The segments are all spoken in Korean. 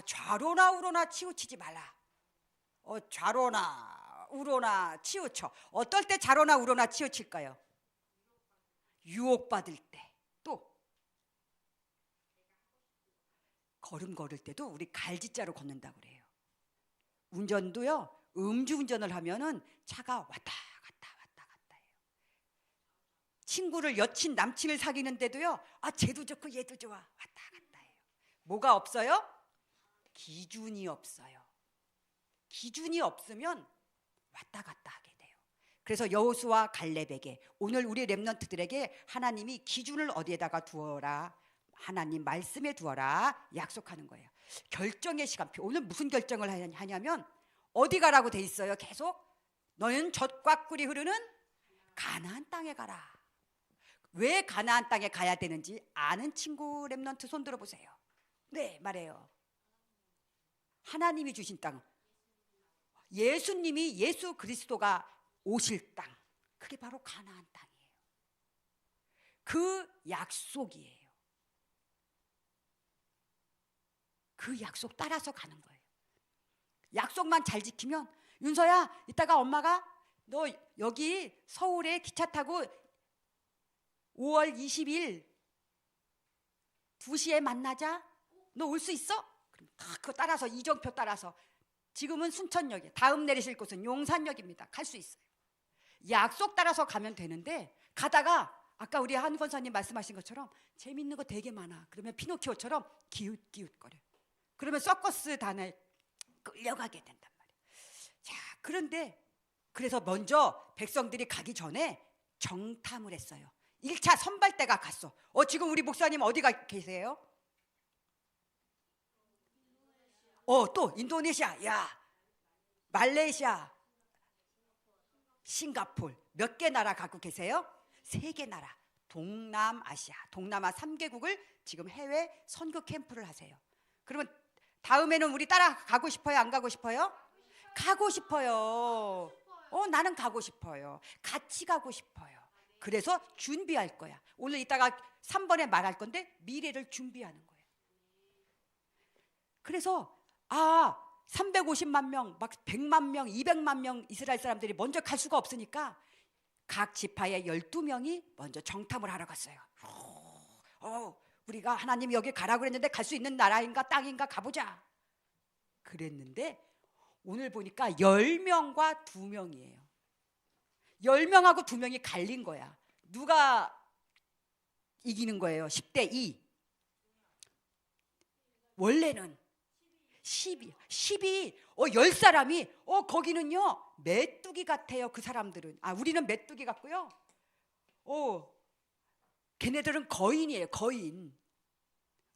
자, 좌로나 우로나 치우치지 말라. 어, 좌로나 우로나 치우쳐. 어떨 때 좌로나 우로나 치우칠까요? 유혹받을 때. 또 걸음 걸을 때도 우리 갈지자로 걷는다 그래요. 운전도요. 음주운전을 하면은 차가 왔다. 친구를 여친 남친을 사귀는데도요. 아 쟤도 좋고 얘도 좋아 왔다 갔다 해요. 뭐가 없어요? 기준이 없어요. 기준이 없으면 왔다 갔다 하게 돼요. 그래서 여호수와 갈렙에게 오늘 우리 렘넌트들에게 하나님이 기준을 어디에다가 두어라 하나님 말씀에 두어라 약속하는 거예요. 결정의 시간표. 오늘 무슨 결정을 하냐- 하냐면 어디 가라고 돼 있어요. 계속 너는 젖과 꿀이 흐르는 가나안 땅에 가라. 왜 가나안 땅에 가야 되는지 아는 친구 렘넌트 손 들어 보세요. 네, 말해요. 하나님이 주신 땅. 예수님이 예수 그리스도가 오실 땅. 그게 바로 가나안 땅이에요. 그 약속이에요. 그 약속 따라서 가는 거예요. 약속만 잘 지키면 윤서야 이따가 엄마가 너 여기 서울에 기차 타고 5월 20일 2시에 만나자. 너 올 수 있어? 그거 따라서 이정표 따라서 지금은 순천역이에요. 다음 내리실 곳은 용산역입니다. 갈 수 있어요. 약속 따라서 가면 되는데 가다가 아까 우리 한 권사님 말씀하신 것처럼 재밌는 거 되게 많아. 그러면 피노키오처럼 기웃기웃거려. 그러면 서커스 단에 끌려가게 된단 말이에요. 자, 그런데 그래서 먼저 백성들이 가기 전에 정탐을 했어요. 1차 선발대가 갔어. 어, 지금 우리 목사님 어디 가 계세요? 어, 또 인도네시아, 야, 말레이시아, 싱가폴 몇 개 나라 갖고 계세요? 세 개 나라. 동남아시아, 동남아 3개국을 지금 해외 선교 캠프를 하세요. 그러면 다음에는 우리 따라 가고 싶어요? 안 가고 싶어요? 가고 싶어요. 어, 나는 가고 싶어요. 같이 가고 싶어요. 그래서 준비할 거야. 오늘 이따가 3번에 말할 건데 미래를 준비하는 거예요. 그래서 아, 350만 명, 막 100만 명, 200만 명 이스라엘 사람들이 먼저 갈 수가 없으니까 각 지파의 12명이 먼저 정탐을 하러 갔어요. 어, 우리가 하나님 여기 가라고 그랬는데 갈 수 있는 나라인가 땅인가 가보자. 그랬는데 오늘 보니까 10명과 2명이에요. 10명하고 2명이 갈린 거야. 누가 이기는 거예요? 10대 2. 원래는 10이 10이 어 10사람이 어 거기는요. 메뚜기 같아요. 그 사람들은. 아, 우리는 메뚜기 같고요. 어 걔네들은 거인이에요. 거인.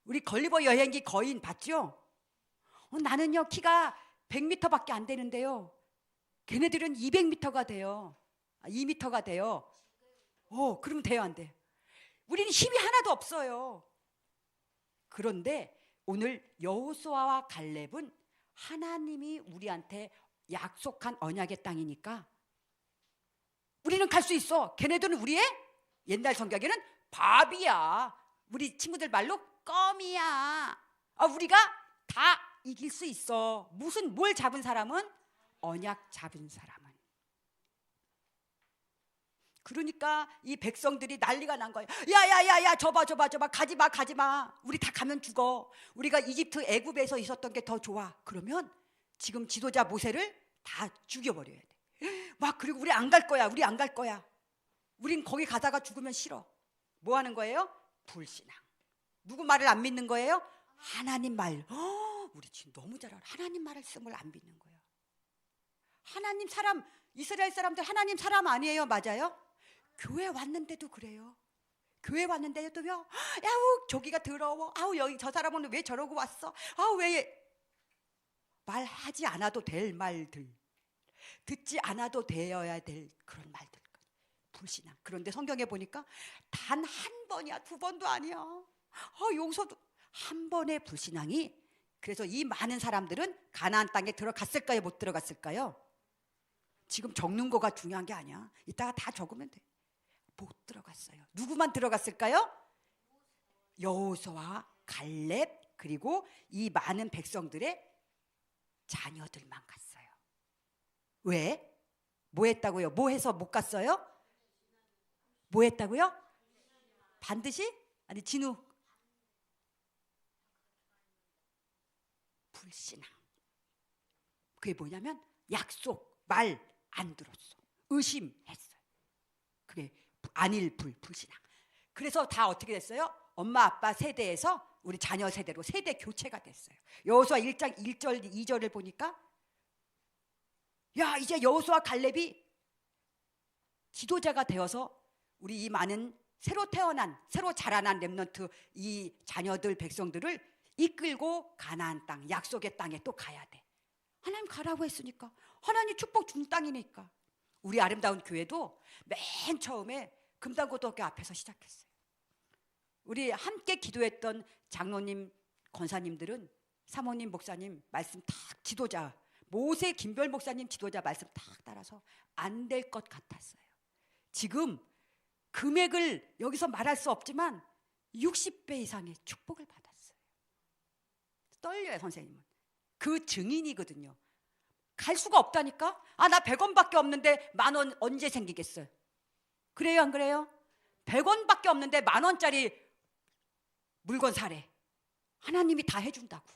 우리 걸리버 여행기 거인 봤죠? 어, 나는요 키가 100m밖에 안 되는데요. 걔네들은 200m가 돼요. 아, 2m가 돼요. 어, 그럼 돼요, 안 돼? 우리는 힘이 하나도 없어요. 그런데 오늘 여호수아와 갈렙은 하나님이 우리한테 약속한 언약의 땅이니까 우리는 갈 수 있어. 걔네들은 우리의 옛날 성격에는 밥이야. 우리 친구들 말로 껌이야. 아, 우리가 다 이길 수 있어. 무슨 뭘 잡은 사람은 언약 잡은 사람은. 그러니까 이 백성들이 난리가 난 거예요. 야야야야 저봐 저봐 저봐 가지 마 가지 마. 우리 다 가면 죽어. 우리가 이집트 애굽에서 있었던 게 더 좋아. 그러면 지금 지도자 모세를 다 죽여버려야 돼. 막 그리고 우리 안 갈 거야. 우리 안 갈 거야. 우린 거기 가다가 죽으면 싫어. 뭐 하는 거예요? 불신앙. 누구 말을 안 믿는 거예요? 하나님 말. 어, 우리 지금 너무 잘 알아. 하나님 말씀을 안 믿는 거예요. 하나님 사람 이스라엘 사람들 하나님 사람 아니에요. 맞아요? 교회 왔는데도 그래요. 교회 왔는데도요. 야우 저기가 더러워. 아우 여기 저 사람은 왜 저러고 왔어? 아우 왜 말하지 않아도 될 말들, 듣지 않아도 되어야 될 그런 말들. 불신앙. 그런데 성경에 보니까 단 한 번이야, 두 번도 아니야. 어, 용서도 한 번의 불신앙이 그래서 이 많은 사람들은 가나안 땅에 들어갔을까요, 못 들어갔을까요? 지금 적는 거가 중요한 게 아니야. 이따가 다 적으면 돼. 못 들어갔어요. 누구만 들어갔을까요? 여호수아와 갈렙, 그리고 이 많은 백성들의 자녀들만 갔어요. 왜? 뭐 했다고요? 뭐 해서 못 갔어요? 뭐 했다고요? 반드시? 아니 진우 불신앙. 그게 뭐냐면 약속 말 안 들었어. 의심했어요. 그게 안일 불 불신앙. 그래서 다 어떻게 됐어요? 엄마 아빠 세대에서 우리 자녀 세대로 세대 교체가 됐어요. 여호수아 1장 1절 2절을 보니까 야, 이제 여호수아 갈렙이 지도자가 되어서 우리 이 많은 새로 태어난 새로 자라난 렘넌트 이 자녀들 백성들을 이끌고 가나안 땅 약속의 땅에 또 가야 돼. 하나님 가라고 했으니까 하나님 축복 준 땅이니까 우리 아름다운 교회도 맨 처음에 금단고등학교 앞에서 시작했어요. 우리 함께 기도했던 장로님, 권사님들은 사모님, 목사님 말씀 탁 지도자 모세 김별 목사님 지도자 말씀 탁 따라서 안 될 것 같았어요. 지금 금액을 여기서 말할 수 없지만 60배 이상의 축복을 받았어요. 떨려요, 선생님은. 그 증인이거든요. 갈 수가 없다니까? 아, 나 100원밖에 없는데 만 원 언제 생기겠어요? 그래요, 안 그래요? 100원밖에 없는데 만 원짜리 물건 사래. 하나님이 다 해준다고.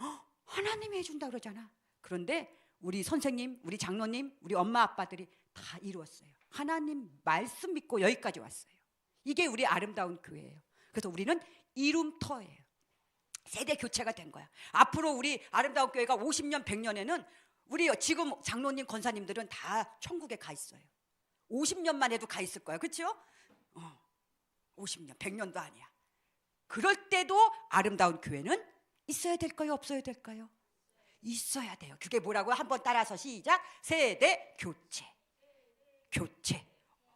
어, 하나님이 해준다 그러잖아. 그런데 우리 선생님, 우리 장로님, 우리 엄마 아빠들이 다 이루었어요. 하나님 말씀 믿고 여기까지 왔어요. 이게 우리 아름다운 교회예요. 그래서 우리는 이룸터예요. 세대 교체가 된 거야. 앞으로 우리 아름다운 교회가 50년, 100년에는 우리 지금 장로님, 권사님들은 다 천국에 가 있어요. 50년만 해도 가 있을 거야. 그렇죠? 어, 50년, 100년도 아니야. 그럴 때도 아름다운 교회는 있어야 될까요? 없어야 될까요? 있어야 돼요. 그게 뭐라고요? 한번 따라서 시작. 세대 교체. 교체.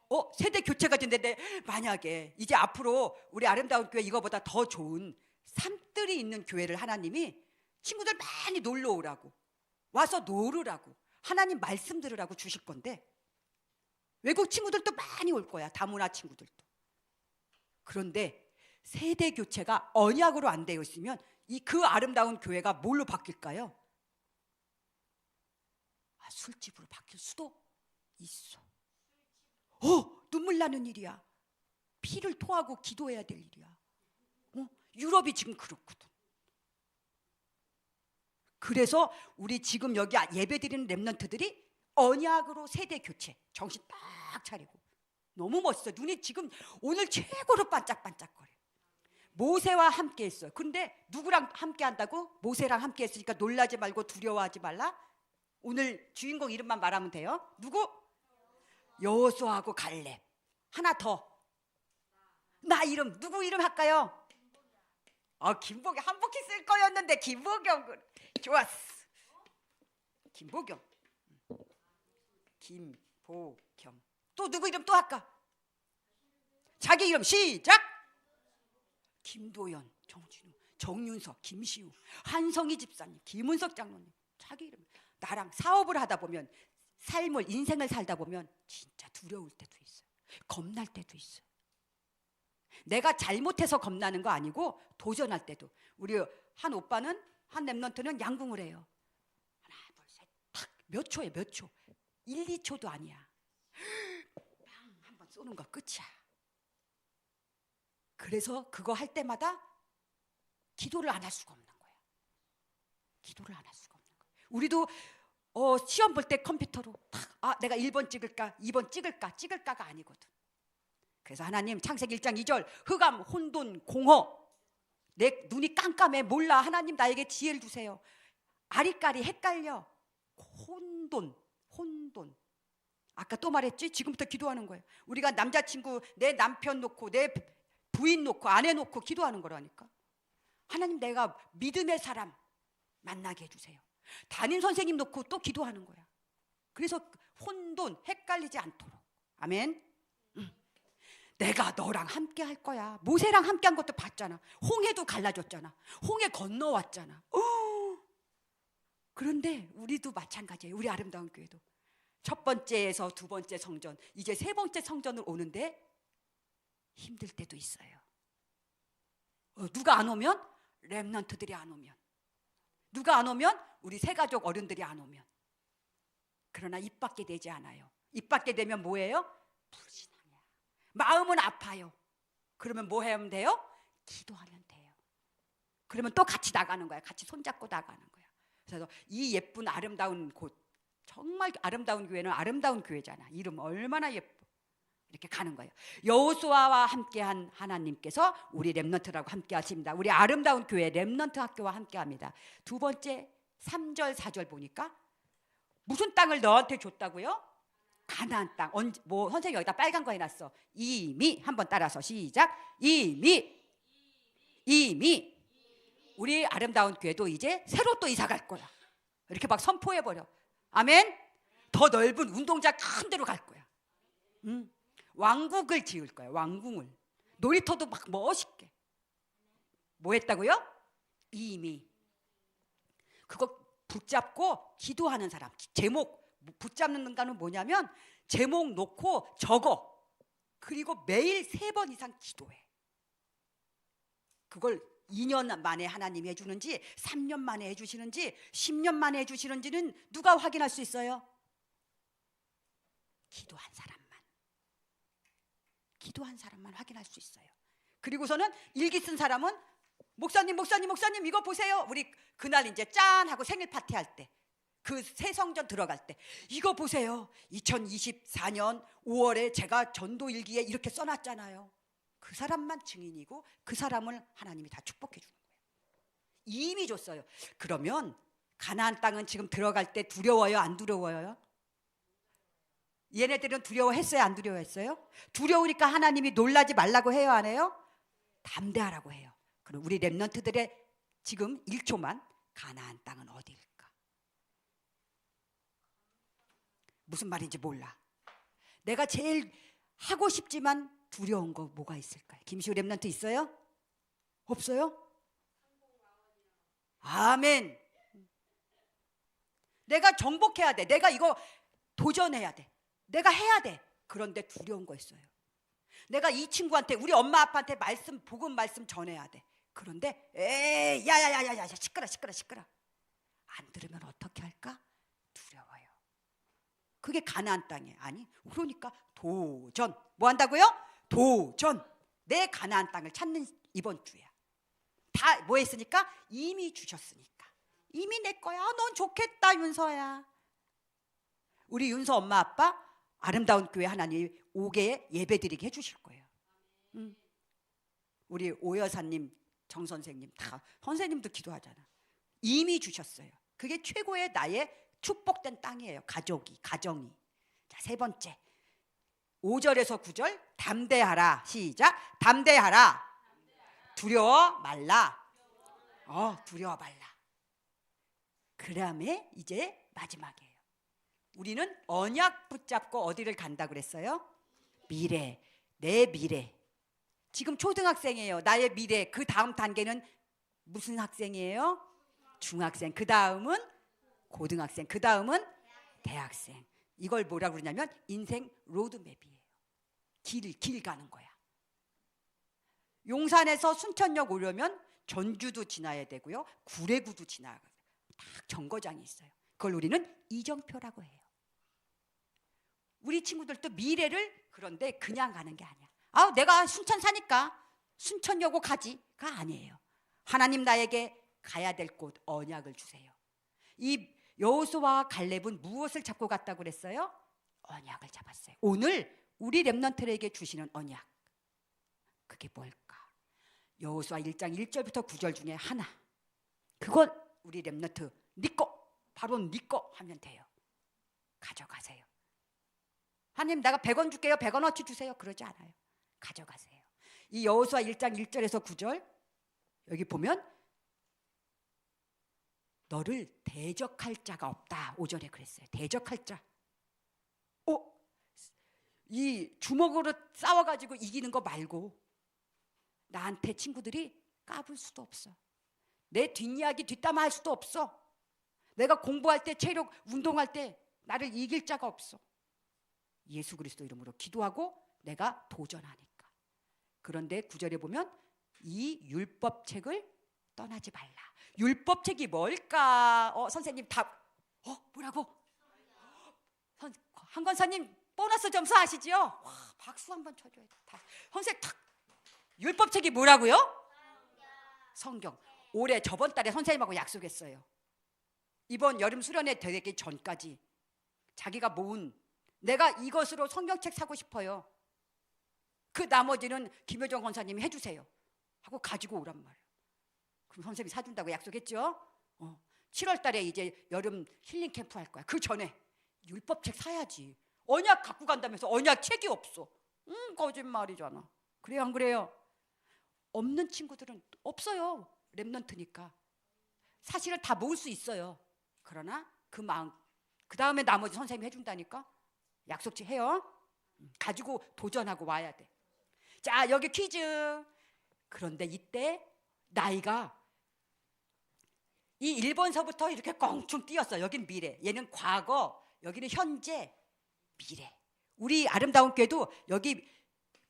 어, 세대 교체가 된다는데 만약에 이제 앞으로 우리 아름다운 교회 이거보다 더 좋은 산들이 있는 교회를 하나님이 친구들 많이 놀러 오라고 와서 놀으라고 하나님 말씀 들으라고 주실 건데 외국 친구들도 많이 올 거야. 다문화 친구들도. 그런데 세대 교체가 언약으로 안 되어 있으면 이 그 아름다운 교회가 뭘로 바뀔까요? 아, 술집으로 바뀔 수도 있어. 어, 눈물 나는 일이야. 피를 토하고 기도해야 될 일이야. 어, 유럽이 지금 그렇거든. 그래서 우리 지금 여기 예배드리는 렘넌트들이 언약으로 세대 교체 정신 딱 차리고 너무 멋있어. 눈이 지금 오늘 최고로 반짝반짝거려. 모세와 함께 했어요. 근데 누구랑 함께 한다고? 모세랑 함께 했으니까 놀라지 말고 두려워하지 말라. 오늘 주인공 이름만 말하면 돼요. 누구? 여호수아하고 갈렙. 하나 더. 나 이름 누구 이름 할까요? 아 김보경 한복희 쓸 거였는데 김보경 좋았어. 김보경. 김보경. 또 누구 이름 또 할까? 자기 이름 시작. 김도연, 정진우, 정윤석, 김시우, 한성희 집사님, 김은석 장로님. 자기 이름. 나랑 사업을 하다 보면 삶을 인생을 살다 보면 진짜 두려울 때도 있어요. 겁날 때도 있어요. 내가 잘못해서 겁나는 거 아니고 도전할 때도 우리 한 오빠는 한 랩런트는 양궁을 해요. 하나 둘 셋 탁 몇 초에 몇 초. 1, 2초도 아니야. 빵 한번 쏘는 거 끝이야. 그래서 그거 할 때마다 기도를 안 할 수가 없는 거야. 기도를 안 할 수가 없는 거야. 우리도 어, 시험 볼 때 컴퓨터로 탁, 아, 내가 1번 찍을까, 2번 찍을까, 찍을까가 아니거든. 그래서 하나님 창세기 1장 2절 흑암, 혼돈, 공허 내 눈이 깜깜해 몰라 하나님 나에게 지혜를 주세요. 아리까리 헷갈려 혼돈, 혼돈. 아까 또 말했지? 지금부터 기도하는 거예요. 우리가 남자친구, 내 남편 놓고, 내 부인 놓고, 아내 놓고 기도하는 거라니까. 하나님 내가 믿음의 사람 만나게 해주세요. 담임 선생님 놓고 또 기도하는 거야. 그래서 혼돈, 헷갈리지 않도록. 아멘. 음. 내가 너랑 함께 할 거야. 모세랑 함께 한 것도 봤잖아. 홍해도 갈라졌잖아. 홍해 건너왔잖아. 어. 그런데 우리도 마찬가지예요. 우리 아름다운 교회도. 첫 번째에서 두 번째 성전, 이제 세 번째 성전을 오는데 힘들 때도 있어요. 어, 누가 안 오면 렘넌트들이 안 오면 누가 안 오면 우리 세 가족 어른들이 안 오면 그러나 입 밖에 되지 않아요. 입 밖에 되면 뭐예요? 불신앙이야. 마음은 아파요. 그러면 뭐 하면 돼요? 기도하면 돼요. 그러면 또 같이 나가는 거야. 같이 손잡고 나가는 거야. 그래서 이 예쁜 아름다운 곳 정말 아름다운 교회는 아름다운 교회잖아. 이름 얼마나 예뻐. 이렇게 가는 거예요. 여호수아와 함께한 하나님께서 우리 렘넌트라고 함께 하십니다. 우리 아름다운 교회 렘넌트 학교와 함께 합니다. 두 번째 3절 4절 보니까 무슨 땅을 너한테 줬다고요? 가나안 땅. 언제, 뭐 선생님 여기다 빨간 거 해 놨어. 이미 한번 따라서 시작. 이미 이미 우리 아름다운 교회도 이제 새로 또 이사 갈 거야. 이렇게 막 선포해 버려. 아멘. 더 넓은 운동장 큰 데로 갈 거야. 음. 왕국을 지을 거야. 왕궁을. 놀이터도 막 멋있게. 뭐 했다고요? 이미. 그거 붙잡고 기도하는 사람. 제목 붙잡는 거는 뭐냐면 제목 놓고 적어. 그리고 매일 세 번 이상 기도해. 그걸 2년 만에 하나님이 해주는지 3년 만에 해주시는지 10년 만에 해주시는지는 누가 확인할 수 있어요? 기도한 사람만. 기도한 사람만 확인할 수 있어요. 그리고서는 일기 쓴 사람은 목사님, 목사님, 목사님 이거 보세요. 우리 그날 이제 짠 하고 생일 파티 할 때. 그 새 성전 들어갈 때 이거 보세요. 2024년 5월에 제가 전도 일기에 이렇게 써놨잖아요. 그 사람만 증인이고 그 사람을 하나님이 다 축복해 주는 거예요. 이미 줬어요. 그러면 가나안 땅은 지금 들어갈 때 두려워요, 안 두려워요? 얘네들은 두려워했어요, 안 두려워했어요? 두려우니까 하나님이 놀라지 말라고 해요, 안 해요? 담대하라고 해요. 그럼 우리 렘넌트들의 지금 1초만 가나안 땅은 어디일까? 무슨 말인지 몰라. 내가 제일 하고 싶지만 두려운 거 뭐가 있을까요? 김시우 렘넌트 있어요? 없어요? 아멘. 내가 정복해야 돼. 내가 이거 도전해야 돼. 내가 해야 돼. 그런데 두려운 거 있어요. 내가 이 친구한테 우리 엄마 아빠한테 말씀 복음 말씀 전해야 돼. 그런데 에이 야야야야야 시끄러 시끄러 시끄러. 안 들으면 어떻게 할까? 두려워요. 그게 가나안 땅이에요. 아니 그러니까 도전. 뭐 한다고요? 도전. 내 가나안 땅을 찾는 이번 주야. 다 뭐 했으니까 이미 주셨으니까. 이미 내 거야. 아, 넌 좋겠다 윤서야. 우리 윤서 엄마 아빠 아름다운 교회 하나님 오게 예배드리게 해 주실 거예요. 음. 우리 오 여사님, 정 선생님 다 선생님도 기도하잖아. 이미 주셨어요. 그게 최고의 나의 축복된 땅이에요. 가족이, 가정이. 자, 세 번째. 5절에서 9절 담대하라. 시작. 담대하라. 두려워 말라. 어, 두려워 말라. 그 다음에 이제 마지막이에요. 우리는 언약 붙잡고 어디를 간다 그랬어요? 미래. 내 미래. 지금 초등학생이에요. 나의 미래. 그 다음 단계는 무슨 학생이에요? 중학생. 그 다음은 고등학생. 그 다음은 대학생. 이걸 뭐라 그러냐면 인생 로드맵이에요. 길, 길 가는 거야. 용산에서 순천역 오려면 전주도 지나야 되고요. 구례구도 지나야 돼요. 딱 정거장이 있어요. 그걸 우리는 이정표라고 해요. 우리 친구들도 미래를 그런데 그냥 가는 게 아니야. 아, 내가 순천 사니까 순천여고 가지가 아니에요. 하나님 나에게 가야 될 곳 언약을 주세요. 이 여호수와 갈렙은 무엇을 잡고 갔다고 그랬어요? 언약을 잡았어요. 오늘 우리 렘넌트에게 주시는 언약. 그게 뭘까? 여호수아 1장 1절부터 9절 중에 하나. 그건 우리 렘넌트 니꺼 바로 니꺼 하면 돼요. 가져가세요. 하나님 내가 100원 줄게요. 100원어치 주세요. 그러지 않아요. 가져가세요. 이 여호수아 1장 1절에서 9절 여기 보면 너를 대적할 자가 없다. 5절에 그랬어요. 대적할 자. 어? 이 주먹으로 싸워 가지고 이기는 거 말고 나한테 친구들이 까불 수도 없어. 내 뒷이야기 뒷담화 할 수도 없어. 내가 공부할 때 체력 운동할 때 나를 이길 자가 없어. 예수 그리스도 이름으로 기도하고 내가 도전하니까. 그런데 구절에 보면 이 율법 책을 떠나지 말라. 율법책이 뭘까? 어, 선생님 답. 어, 뭐라고? 선, 한 권사님 보너스 점수 아시죠? 와, 박수 한번 쳐줘야 돼. 다. 선생 탁. 율법책이 뭐라고요? 성경. 올해 저번 달에 선생님하고 약속했어요. 이번 여름 수련회 되기 전까지 자기가 모은 내가 이것으로 성경책 사고 싶어요. 그 나머지는 김효정 권사님이 해주세요. 하고 가지고 오란 말이에요. 그럼 선생님이 사준다고 약속했죠? 어. 7월 달에 이제 여름 힐링 캠프 할 거야. 그 전에 율법책 사야지. 언약 갖고 간다면서 언약 책이 없어. 음, 거짓말이잖아. 그래요, 안 그래요? 없는 친구들은 없어요. 랩넌트니까. 사실은 다 모을 수 있어요. 그러나 그 마음, 그 다음에 나머지 선생님이 해준다니까? 약속지 해요. 음, 가지고 도전하고 와야 돼. 자, 여기 퀴즈. 그런데 이때 나이가 이 1번서부터 이렇게 껑충 뛰었어. 여긴 미래. 얘는 과거, 여기는 현재, 미래. 우리 아름다운 교회도 여기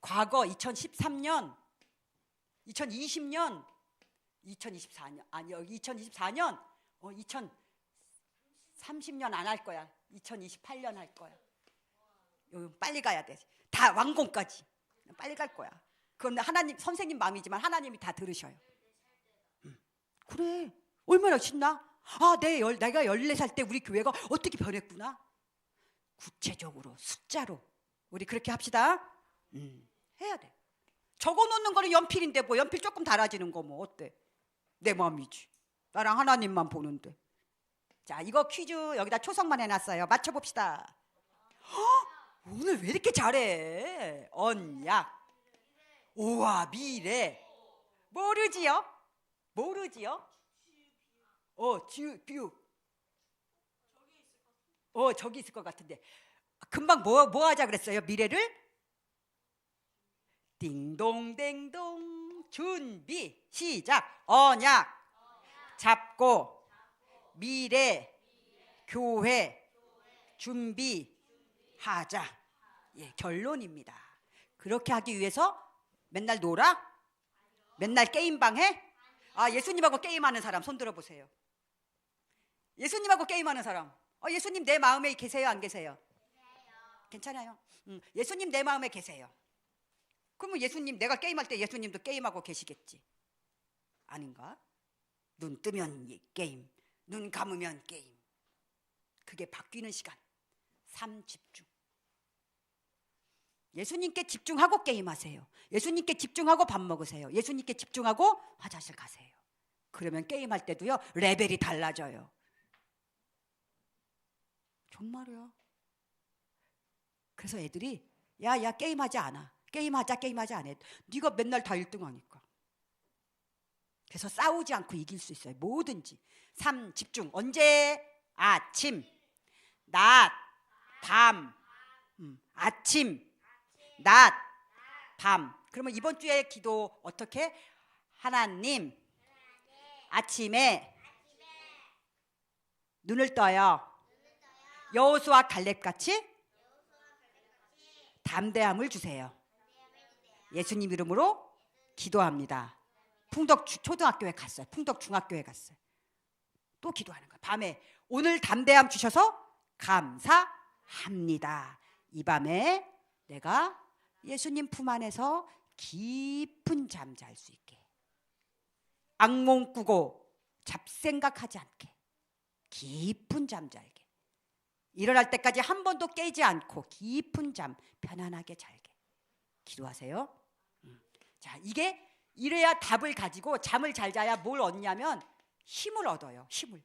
과거 2013년, 2020년, 2024년, 아니 여기 2024년, 어, 2030년 안 할 거야. 2028년 할 거야. 빨리 가야 돼. 다 완공까지. 빨리 갈 거야. 그건 하나님 선생님 마음이지만 하나님이 다 들으셔요. 음. 그래. 얼마나 신나? 아, 내 열, 내가 14살 때 우리 교회가 어떻게 변했구나. 구체적으로 숫자로 우리 그렇게 합시다. 음, 해야 돼. 적어 놓는 거는 연필인데 뭐 연필 조금 달아지는 거 뭐 어때? 내 마음이지. 나랑 하나님만 보는데. 자, 이거 퀴즈 여기다 초성만 해놨어요. 맞춰봅시다. 헉, 오늘 왜 이렇게 잘해? 언약. 오와 미래. 모르지요? 모르지요? 어, 주, 뷰. 어, 저기 있을 것 같은데. 금방 뭐, 뭐 하자 그랬어요? 미래를? 띵동댕동 준비 시작 언약 잡고 미래 교회 준비 하자 예 결론입니다 그렇게 하기 위해서 맨날 놀아 맨날 게임방 해? 아 예수님하고 게임하는 사람 손 들어보세요 예수님하고 게임하는 사람 어, 예수님 내 마음에 계세요 안 계세요? 괜찮아요 음, 예수님 내 마음에 계세요 그러면 예수님 내가 게임할 때 예수님도 게임하고 계시겠지. 아닌가? 눈 뜨면 이 게임, 눈 감으면 게임. 그게 바뀌는 시간. 삶 집중. 예수님께 집중하고 게임하세요. 예수님께 집중하고 밥 먹으세요. 예수님께 집중하고 화장실 가세요. 그러면 게임할 때도요 레벨이 달라져요. 정말이야. 그래서 애들이 야 야 게임하지 않아. 게임하자 안 해. 네가 맨날 다 1등 하니까. 그래서 싸우지 않고 이길 수 있어요. 뭐든지. 3 집중. 언제? 아침. 낮. 밤. 음, 아침. 낮. 밤. 그러면 이번 주에 기도 어떻게? 하나님. 아침에 눈을 떠요. 여호수아 갈렙 같이 담대함을 주세요. 예수님 이름으로 기도합니다. 풍덕 주- 초등학교에 갔어요. 풍덕 중학교에 갔어요. 또 기도하는 거예요. 밤에 오늘 담대함 주셔서 감사합니다. 이 밤에 내가 예수님 품 안에서 깊은 잠 잘 수 있게 악몽 꾸고 잡생각하지 않게 깊은 잠 잘게 일어날 때까지 한 번도 깨지 않고 깊은 잠 편안하게 잘게 기도하세요. 자, 이게 이래야 답을 가지고 잠을 잘 자야 뭘 얻냐면 힘을 얻어요. 힘을.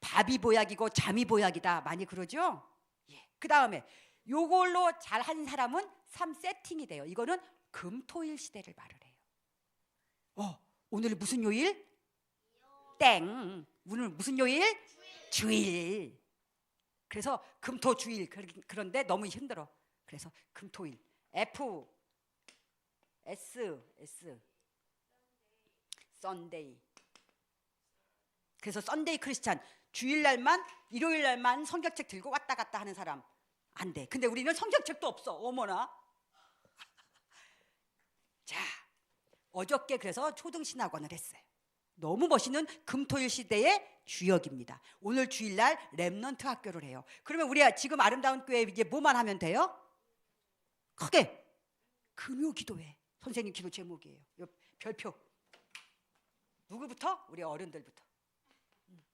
밥이 보약이고 잠이 보약이다. 많이 그러죠? 예. 그다음에 요걸로 잘 한 사람은 3 세팅이 돼요. 이거는 금토일 시대를 말을 해요. 어, 오늘 무슨 요일? 땡. 오늘 무슨 요일? 주일. 그래서 금토 주일 그런데 너무 힘들어. 그래서 금토일. F S S 썬데이. 그래서 썬데이 크리스찬 주일날만 일요일날만 성경책 들고 왔다 갔다 하는 사람 안 돼. 근데 우리는 성경책도 없어. 어머나. 자, 어저께 그래서 초등신학원을 했어요. 너무 멋있는 금토일 시대의 주역입니다. 오늘 주일날 랩넌트 학교를 해요. 그러면 우리 지금 아름다운 교회 이제 뭐만 하면 돼요? 크게 금요 기도회 선생님 기도 제목이에요. 요 별표 누구부터? 우리 어른들부터. 음.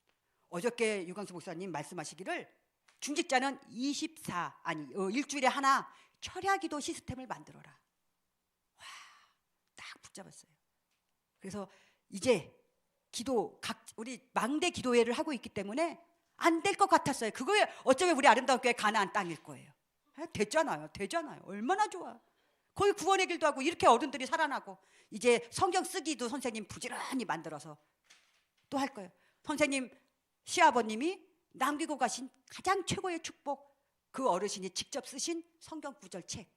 어저께 유광수 목사님 말씀하시기를 중직자는 24 아니 어, 일주일에 하나 철야기도 시스템을 만들어라. 와, 딱 붙잡았어요. 그래서 이제 기도 각 우리 망대 기도회를 하고 있기 때문에 안 될 것 같았어요. 그거에 어쩌면 우리 아름다운 교회 가나안 땅일 거예요. 아, 됐잖아요. 되잖아요. 얼마나 좋아. 거기 구원의 길도 하고 이렇게 어른들이 살아나고 이제 성경 쓰기도 선생님 부지런히 만들어서 또 할 거예요. 선생님 시아버님이 남기고 가신 가장 최고의 축복 그 어르신이 직접 쓰신 성경 구절 책.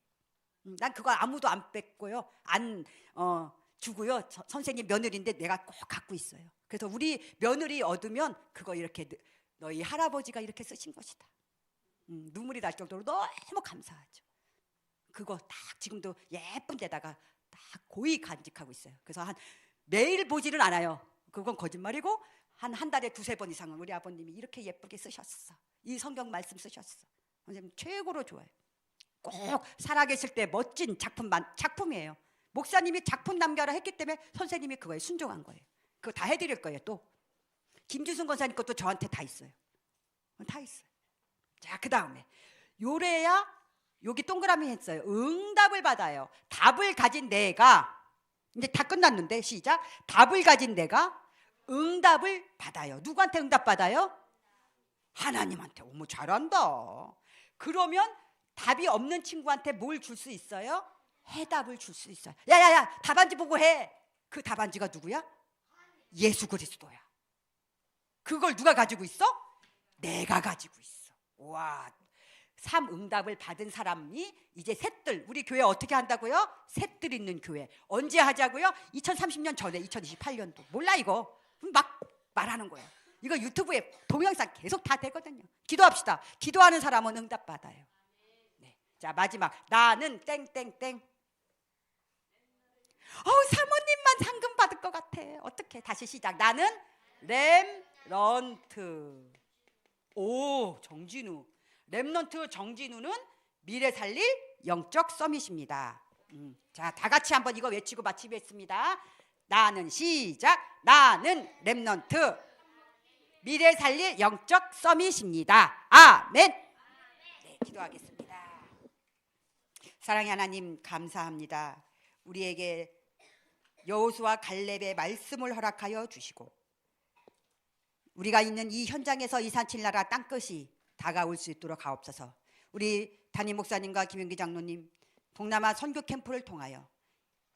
음, 난 그거 아무도 안 뺐고요. 안 어, 주고요. 저- 선생님 며느리인데 내가 꼭 갖고 있어요. 그래서 우리 며느리 얻으면 그거 이렇게 너- 너희 할아버지가 이렇게 쓰신 것이다. 음, 눈물이 날 정도로 너무 감사하죠. 그거 딱 지금도 예쁜 데다가 딱 고이 간직하고 있어요. 그래서 한 매일 보지는 않아요. 그건 거짓말이고 한 한 달에 두세 번 이상은 우리 아버님이 이렇게 예쁘게 쓰셨어. 이 성경 말씀 쓰셨어. 선생님 최고로 좋아요. 꼭 살아계실 때 멋진 작품 만- 작품이에요. 목사님이 작품 남겨라 했기 때문에 선생님이 그거에 순종한 거예요. 그거 다 해드릴 거예요. 또 김주순 권사님 것도 저한테 다 있어요. 다 있어요. 자, 그 다음에 요래야 여기 동그라미 했어요. 응답을 받아요. 답을 가진 내가 이제 다 끝났는데 시작. 답을 가진 내가 응답을 받아요. 누구한테 응답 받아요? 하나님한테. 어머 잘한다. 그러면 답이 없는 친구한테 뭘 줄 수 있어요? 해답을 줄 수 있어요. 야야야 답안지 보고 해. 그 답안지가 누구야? 예수 그리스도야. 그걸 누가 가지고 있어? 내가 가지고 있어. 와, 삼 응답을 받은 사람이 이제 셋들 우리 교회 어떻게 한다고요? 셋들 있는 교회 언제 하자고요? 2030년 전에 2028년도 몰라 이거 막 말하는 거예요. 이거 유튜브에 동영상 계속 다 되거든요. 기도합시다. 기도하는 사람은 응답 받아요. 네. 자 마지막 나는 땡땡땡. 어우 사모님만 상금 받을 것 같아. 어떻게? 다시 시작. 나는 렘런트. 오 정진우. 렘넌트 정진우는 미래 살릴 영적 서밋입니다. 음, 자, 다 같이 한번 이거 외치고 마치겠습니다. 나는 시작. 나는 렘넌트 미래 살릴 영적 서밋입니다. 아멘. 네, 기도하겠습니다. 사랑의 하나님 감사합니다. 우리에게 여호수와 갈렙의 말씀을 허락하여 주시고 우리가 있는 이 현장에서 이 산칠 나라 땅끝이 다가올 수 있도록 하옵소서. 우리 담임 목사님과 김윤기 장로님 동남아 선교 캠프를 통하여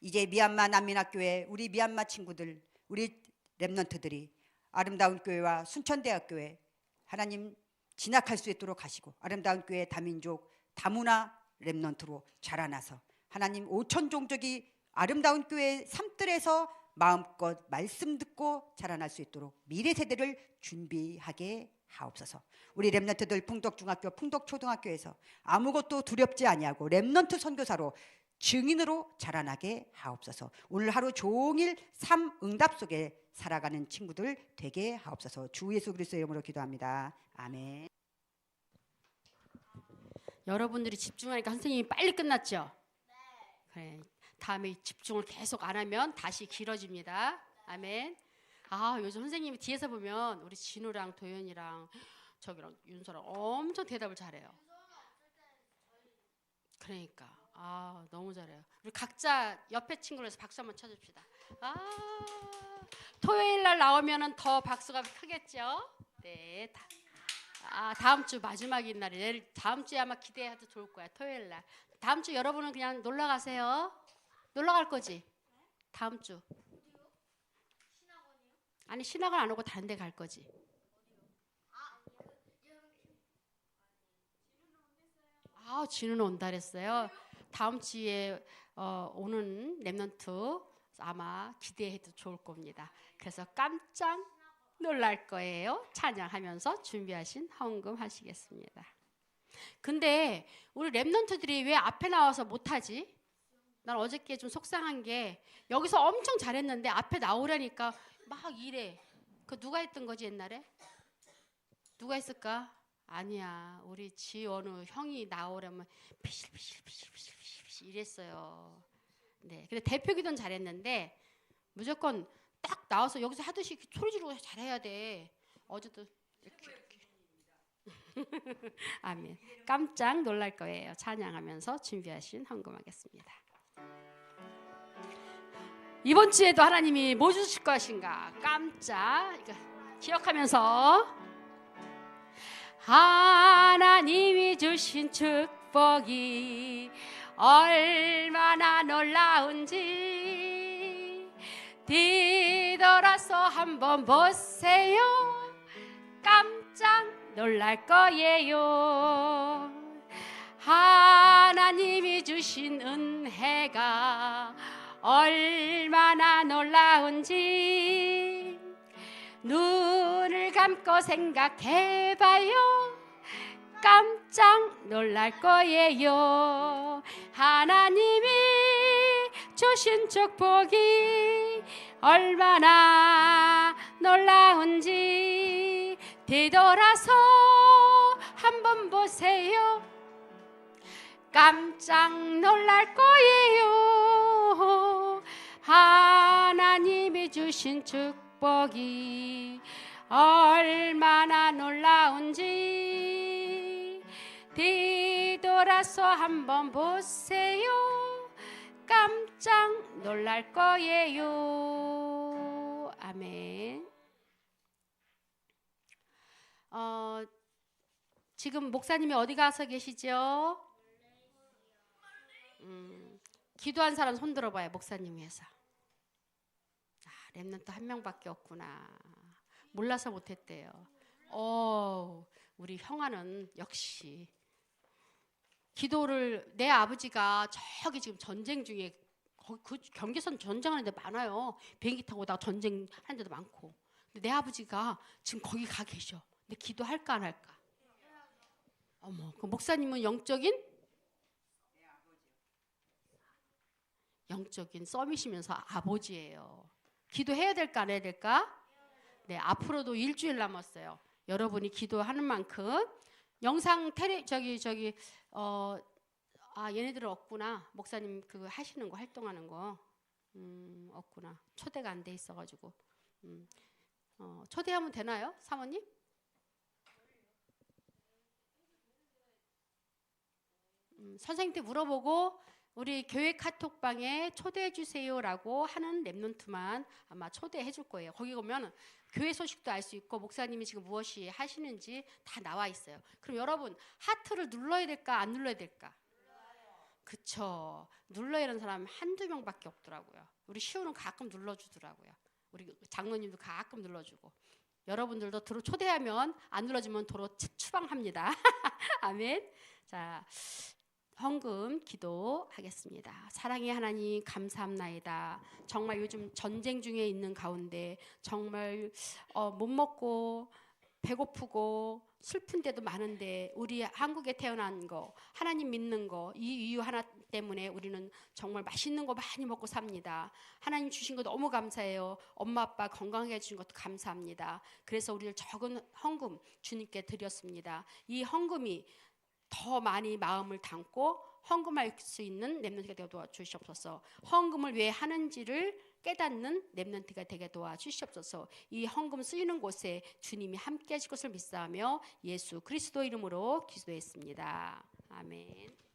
이제 미얀마 난민학교에 우리 미얀마 친구들 우리 랩런트들이 아름다운 교회와 순천대학교에 하나님 진학할 수 있도록 하시고 아름다운 교회 다민족 다문화 랩런트로 자라나서 하나님 오천 종족이 아름다운 교회 삼뜰에서 마음껏 말씀 듣고 자라날 수 있도록 미래 세대를 준비하게 하옵소서. 우리 렘넌트들 풍덕중학교, 풍덕초등학교에서 아무것도 두렵지 아니하고 렘넌트 선교사로 증인으로 자라나게 하옵소서. 오늘 하루 종일 삶 응답 속에 살아가는 친구들 되게 하옵소서. 주 예수 그리스도의 이름으로 기도합니다. 아멘. 여러분들이 집중하니까 선생님이 빨리 끝났죠? 그래. 다음에 집중을 계속 안 하면 다시 길어집니다. 아멘. 아, 요즘 선생님이 뒤에서 보면 우리 진우랑 도현이랑 저기랑 윤서랑 엄청 대답을 잘해요. 그러니까. 아, 너무 잘해요. 우리 각자 옆에 친구로서 박수 한번 쳐줍시다. 아, 토요일 날 나오면은 더 박수가 크겠죠? 네. 다, 아, 다음 주 마지막인 날이 내일 다음 주에 아마 기대해도 좋을 거야. 토요일 날. 다음 주 여러분은 그냥 놀러 가세요. 놀러 갈 거지? 다음 주. 아니 신학은 안 오고 다른 데 갈 거지. 아, 진우는 온다 그랬어요. 다음 주에 어, 오는 랩넌트 아마 기대해도 좋을 겁니다. 그래서 깜짝 놀랄 거예요. 찬양하면서 준비하신 헌금 하시겠습니다. 근데 우리 랩넌트들이 왜 앞에 나와서 못하지? 난 어저께 좀 속상한 게 여기서 엄청 잘했는데 앞에 나오려니까 막 이래. 그 누가 했던 거지 옛날에? 누가 했을까? 아니야. 우리 지원우 형이 나오려면 피실피실피실피실피실 이랬어요. 네. 근데 대표 기도는 잘했는데 무조건 딱 나와서 여기서 하듯이 소리 지르고 잘해야 돼. 어제도 이렇게 이렇게. 아멘. 깜짝 놀랄 거예요. 찬양하면서 준비하신 헌금하겠습니다. 이번 주에도 하나님이 뭐 주실 것인가 깜짝 기억하면서. 하나님이 주신 축복이 얼마나 놀라운지 뒤돌아서 한번 보세요. 깜짝 놀랄 거예요. 하나님이 주신 은혜가 얼마나 놀라운지 눈을 감고 생각해봐요. 깜짝 놀랄 거예요. 하나님이 주신 축복이 얼마나 놀라운지 뒤돌아서 한번 보세요. 깜짝 놀랄 거예요. 주신 축복이 얼마나 놀라운지 뒤돌아서 한번 보세요. 깜짝 놀랄 거예요. 아멘. 어, 지금 목사님이 어디 가서 계시죠? 음, 기도한 사람 손 들어봐요, 목사님 위해서. 아, 랩런트 한 명밖에 없구나. 몰라서 못했대요. 어, 우리 형아는 역시 기도를 내 아버지가 저기 지금 전쟁 중에 그 경계선 전쟁하는 데 많아요. 비행기 타고 나 전쟁 하는 데도 많고. 근데 내 아버지가 지금 거기 가 계셔. 근데 기도할까 안 할까? 어머, 그 목사님은 영적인 영적인 썸이시면서 아버지예요. 기도해야 될까 안 해야 될까? 네, 앞으로도 일주일 남았어요. 여러분이 기도하는 만큼 영상 테레 저기 저기 어 아 얘네들은 없구나. 목사님 그 하시는 거 활동하는 거 음, 없구나. 초대가 안 돼 있어가지고 음, 어, 초대하면 되나요, 사모님? 음, 선생님한테 물어보고 우리 교회 카톡방에 초대해 주세요라고 하는 랩논트만 아마 초대해 줄 거예요. 거기 보면 교회 소식도 알 수 있고 목사님이 지금 무엇이 하시는지 다 나와 있어요. 그럼 여러분 하트를 눌러야 될까 안 눌러야 될까? 그쵸. 눌러야 하는 사람 한두 명밖에 없더라고요. 우리 시우는 가끔 눌러주더라고요. 우리 장로님도 가끔 눌러주고. 여러분들도 도로 초대하면 안 눌러주면 도로 추- 추방합니다. 아멘. 자, 헌금 기도하겠습니다. 사랑의 하나님 감사합나이다. 정말 요즘 전쟁 중에 있는 가운데 정말 어, 못 먹고 배고프고 슬픈 데도 많은데 우리 한국에 태어난 거 하나님 믿는 거 이 이유 하나 때문에 우리는 정말 맛있는 거 많이 먹고 삽니다. 하나님 주신 거 너무 감사해요. 엄마 아빠 건강하게 해주신 것도 감사합니다. 그래서 우리를 적은 헌금 주님께 드렸습니다. 이 헌금이 더 많이 마음을 담고 헌금할 수 있는 랩런트가 되게 도와주시옵소서. 헌금을 왜 하는지를 깨닫는 랩런트가 되게 도와주시옵소서. 이 헌금 쓰이는 곳에 주님이 함께 하실 것을 믿사하며 예수 그리스도 이름으로 기도했습니다. 아멘.